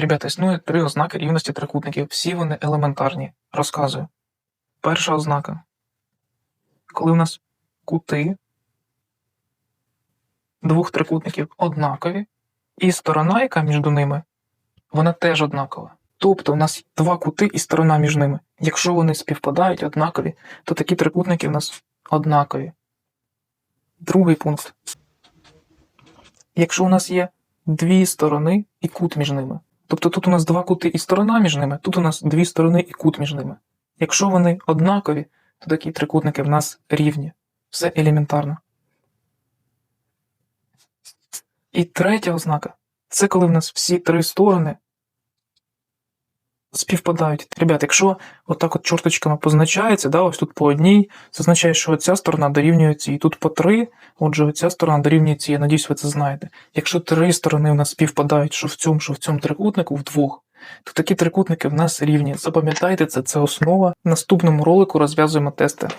Ребята, існує три ознаки рівності трикутників. Всі вони елементарні. Розказую. Перша ознака. Коли у нас кути двох трикутників однакові, і сторона, яка між ними, вона теж однакова. Тобто у нас два кути і сторона між ними. Якщо вони співпадають однакові, то такі трикутники у нас однакові. Другий пункт. Якщо у нас є дві сторони і кут між ними. Тобто тут у нас два кути і сторона між ними, тут у нас дві сторони і кут між ними. Якщо вони однакові, то такі трикутники в нас рівні. Все елементарно. І третя ознака це коли в нас всі три сторони співпадають. Ребят, якщо отак от чорточками позначається, да, ось тут по одній, це означає, що ця сторона дорівнює цій. Тут по три, отже, оця сторона дорівнює цій. Я надіюсь, ви це знаєте. Якщо три сторони в нас співпадають, що в цьому, що в цьому трикутнику, вдвох, то такі трикутники в нас рівні. Запам'ятайте це, це основа. В наступному ролику розв'язуємо тести.